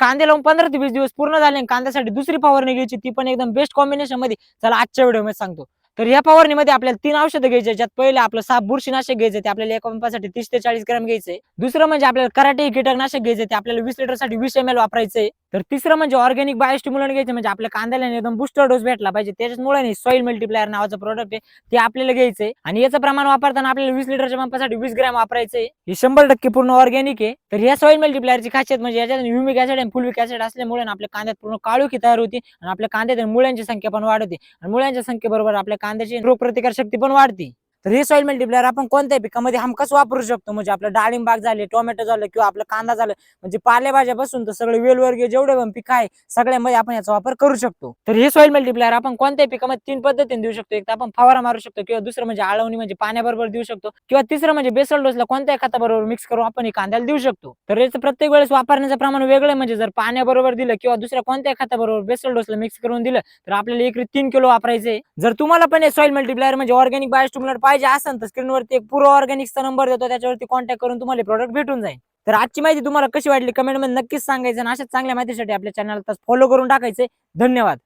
कांदे लावून पंधरा ते वीस दिवस पूर्ण झाले आणि कांद्यासाठी दुसरी फवारणी घ्यायची ती पण एकदम बेस्ट कॉम्बिनेशनमध्ये. चला आजच्या व्हिडिओमध्ये सांगतो. तर या फवारणीमध्ये आपल्याला तीन औषधं घ्यायचे ज्यात पहिले आपलं साप बुरशीनाशक घ्यायचं ते आपल्याला एका पंपासाठी तीस ते चाळीस ग्राम घ्यायचंय. दुसरं म्हणजे आपल्याला कराटे कीटकनाशक घ्यायचे ते आपल्याला वीस लिटरसाठी वीस एम एल वापरायचंय. तर तिसरं म्हणजे ऑर्गॅनिक बायोस्टिम्युलंट घ्यायचं म्हणजे आपल्या कांद्याला एकदम बुस्टर डोस भेटला पाहिजे. त्याच्यामुळे सॉईल मल्टीप्लायर नावाचं प्रोडक्ट आहे ते आपल्याला घ्यायचंय. आणि याचं प्रमाण वापरताना आपल्याला वीस लिटरच्या पंपासाठी वीस ग्रॅम वापरायचंय. हे शंभर टक्के पूर्ण ऑर्गॅनिक आहे. तर या सॉईल मल्टीप्लायरची खासियत म्हणजे याच्यात ह्युमिक ऍसिड आणि फुलविक ऍसिड असल्यामुळे आपल्या कांद्यात पूर्ण काळोखी तयार होती आणि आपल्या कांद्यात मुळ्यांची संख्या पण वाढते. आणि मुळ्यांच्या संख्येबरोबर आपल्या कांद्याची रोगप्रतिकार शक्ती पण वाढते. तर हे सॉईल आपण कोणत्याही पिकामध्ये हमखास वापरू शकतो. म्हणजे आपलं डाळिंबाग झाले टोमॅटो झालं किंवा आपलं कांदा झालं म्हणजे पालेभाज्यापासून तर सगळे वेलवर्गीय जेवढे पण पीक आहे सगळ्यामध्ये आपण याचा वापर करू शकतो. तर हे सॉईल मल्टीप्लायर आपण कोणत्याही पिकामध्ये तीन पद्धतीने देऊ शकतो. एक तर आपण फवारा मारू शकतो किंवा दुसरं म्हणजे आळवणी म्हणजे पाण्याबरोबर देऊ शकतो किंवा तिसरं म्हणजे बेसल डोसला कोणत्याही खताबरोबर मिक्स करून आपण हे कांद्याला देऊ शकतो. तर याचं प्रत्येक वेळेस वापरण्याचं प्रमाण वेगळं म्हणजे जर पाण्याबरोबर दिलं किंवा दुसऱ्या कोणत्याही खताबरोबर बेसल डोसला मिक्स करून दिलं तर आपल्याला एकरी तीन किलो वापरायचे जर तुम्हाला पण सॉईल मल्टीप्लायर म्हणजे ऑर्गॅनिक बायोस्टिम्युलर पाहिजे असेल तर स्क्रीनवरती एक पूर्व ऑर्गॅनिकचा नंबर देतो. त्याच्यावरती कॉन्टॅक्ट करून तुम्हाला प्रोडक्ट भेटून जाईल. तर आजची माहिती तुम्हाला कशी वाटली? कमेंटमध्ये नक्कीच सांगायचं आणि अशाच चांगल्या माहितीसाठी आपल्या चॅनलला फॉलो करून टाकायचे. धन्यवाद.